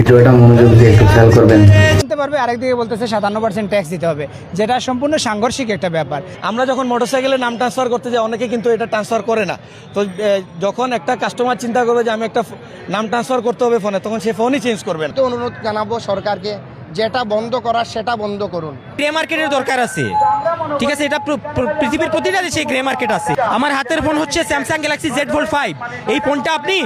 ভিডিওটা মনোযোগ দিয়ে একটু খেয়াল করবেন। জানতে পারবে আরেকদিকে বলতেছে সাতান্ন পার্সেন্ট ট্যাক্স দিতে হবে। যেটা সম্পূর্ণ সাংঘর্ষিক একটা ব্যাপার। আমরা যখন মোটরসাইকেলে নাম ট্রান্সফার করতে যাই অনেকে কিন্তু এটা ট্রান্সফার করে না। তো যখন একটা কাস্টমার চিন্তা করবে যে আমি একটা নাম ট্রান্সফার করতে হবে ফোনে তখন সে ফোনই চেঞ্জ করবেন তো অনুরোধ জানাব সরকারকে যেটা বন্ধ করার সেটা বন্ধ করুন। গ্রে মার্কেটের দরকার আছে। ঠিক আছে, এটা পৃথিবীর প্রতিটা দেশে গ্রে মার্কেট আছে। আমার হাতের ফোন হচ্ছে Samsung Galaxy Z Fold five এই ফোনটা আপনি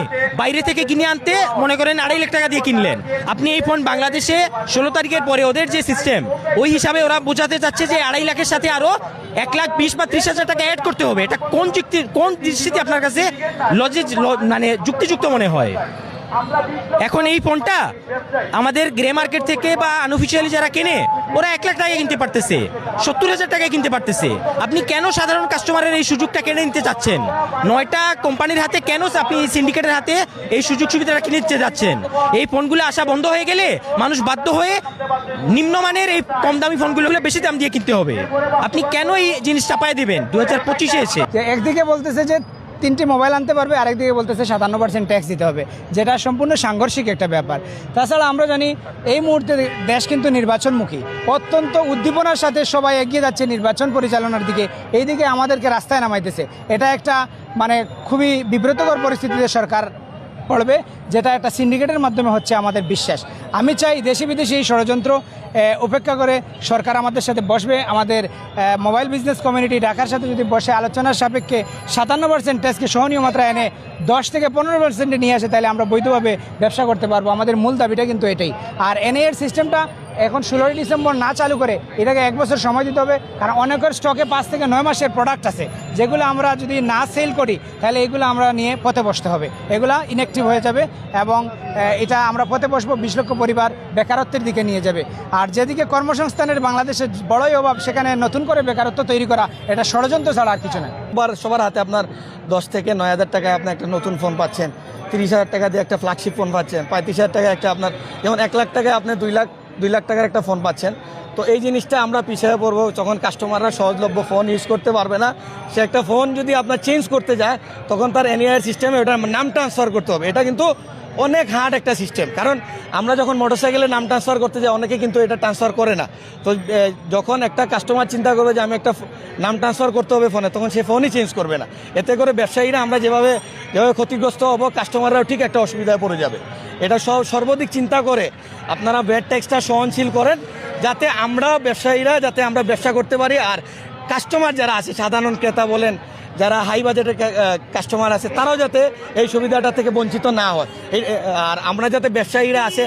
বাইরে থেকে কিনে আনতে মনে করেন আড়াই লাখ টাকা দিয়ে কিনলেন। আপনি এই ফোন বাংলাদেশে ষোলো তারিখের পরে ওদের যে সিস্টেম ওই হিসাবে ওরা বোঝাতে চাচ্ছে যে আড়াই লাখের সাথে আরও এক লাখ বিশ বা ত্রিশ হাজার টাকা অ্যাড করতে হবে। এটা কোন যুক্তি কোন দৃষ্টিতে আপনার কাছে লজিক মানে যুক্তিযুক্ত মনে হয়? এখন এই ফোনটা আমাদের গ্রে মার্কেট থেকে বা আনঅফিসিয়ালি যারা কেনে, ওরা এক লাখ টাকায় কিনতে পারতেছে, সত্তর হাজার টাকায় কিনতে পারতেছে। আপনি কেন সাধারণ কাস্টমারের এই সুযোগটা কেড়ে নিতে চাচ্ছেন? নয়টা কোম্পানির হাতে কেন আপনি সিন্ডিকেটের হাতে এই সুযোগ সুবিধাটা কিনে নিতে যাচ্ছেন এই ফোনগুলো আসা বন্ধ হয়ে গেলে মানুষ বাধ্য হয়ে নিম্নমানের এই কম দামি ফোনগুলো বেশি দাম দিয়ে কিনতে হবে। আপনি কেন এই জিনিসটা পায়ে দিবেন? দু হাজার পঁচিশে এসে। একদিকে বলতেছে যে তিনটি মোবাইল আনতে পারবে, আরেকদিকে বলতেছে সাতান্ন পার্সেন্ট ট্যাক্স দিতে হবে, যেটা সম্পূর্ণ সাংঘর্ষিক একটা ব্যাপার। তাছাড়া আমরা জানি এই মুহূর্তে দেশ কিন্তু নির্বাচনমুখী, অত্যন্ত উদ্দীপনার সাথে সবাই এগিয়ে যাচ্ছে নির্বাচন পরিচালনার দিকে এই দিকে আমাদেরকে রাস্তায় নামাইতেছে। এটা একটা মানে খুবই বিব্রতকর পরিস্থিতিতে সরকার পড়বে, যেটা একটা সিন্ডিকেটের মাধ্যমে হচ্ছে আমাদের বিশ্বাস। আমি চাই দেশি বিদেশি এই ষড়যন্ত্র উপেক্ষা করে সরকার আমাদের সাথে বসবে। আমাদের মোবাইল বিজনেস কমিউনিটি ঢাকার সাথে যদি বসে, আলোচনার সাপেক্ষে সাতান্ন পার্সেন্ট ট্যাক্সকে সহনীয় মাত্রায় এনে দশ থেকে পনেরো পার্সেন্টে নিয়ে আসে, তাহলে আমরা বৈধভাবে ব্যবসা করতে পারব। আমাদের মূল দাবিটা কিন্তু এটাই। আর এনএর সিস্টেমটা এখন ষোলোই ডিসেম্বর না চালু করে, এটাকে এক বছর সময় দিতে হবে, কারণ অনেকের স্টকে পাঁচ থেকে নয় মাসের প্রোডাক্ট আছে। যেগুলো আমরা যদি না সেল করি, তাহলে এগুলো আমরা নিয়ে পথে বসতে হবে। এগুলা ইনঅ্যাক্টিভ হয়ে যাবে এবং এটা আমরা পথে বসবো, বিশ লক্ষ পরিবার বেকারত্বের দিকে নিয়ে যাবে। আর যেদিকে কর্মসংস্থানের বাংলাদেশের বড়ই অভাব, সেখানে নতুন করে বেকারত্ব তৈরি করা, এটা ষড়যন্ত্র ছাড়া আর কিছু না সবার সবার হাতে আপনার দশ থেকে নয় হাজার টাকায় আপনি একটা নতুন ফোন পাচ্ছেন, তিরিশ হাজার টাকা দিয়ে একটা ফ্ল্যাগশিপ ফোন পাচ্ছেন, পঁয়ত্রিশ হাজার টাকায় একটা আপনার, যেমন এক লাখ টাকায় আপনি দুই লাখ দুই লাখ টাকার একটা ফোন পাচ্ছেন তো এই জিনিসটা আমরা পিছিয়ে পড়ব যখন কাস্টমাররা সহজলভ্য ফোন ইউজ করতে পারবে না। সে একটা ফোন যদি আপনার চেঞ্জ করতে যায়, তখন তার এনআইআর সিস্টেমে ওটার নাম ট্রান্সফার করতে হবে। এটা কিন্তু অনেক হার্ড একটা সিস্টেম কারণ আমরা যখন মোটরসাইকেলে নাম ট্রান্সফার করতে যাই, অনেকে কিন্তু এটা ট্রান্সফার করে না। তো যখন একটা কাস্টমার চিন্তা করবে যে আমি একটা নাম ট্রান্সফার করতে হবে ফোনে তখন সে ফোনই চেঞ্জ করবে না। এতে করে ব্যবসায়ীরা আমরা যেভাবে যেভাবে ক্ষতিগ্রস্ত হব কাস্টমাররাও ঠিক একটা অসুবিধায় পড়ে যাবে। এটা সব সর্বাধিক চিন্তা করে আপনারা ব্যাড ট্যাক্সটা সহনশীল করেন। যাতে আমরা ব্যবসায়ীরা, যাতে আমরা ব্যবসা করতে পারি। আর কাস্টমার যারা আছে, সাধারণ ক্রেতা বলেন, যারা হাই বাজেটের কাস্টমার আছে, তারাও যাতে এই সুবিধাটা থেকে বঞ্চিত না হয়। আর আমরা যাতে ব্যবসায়ীরা আছে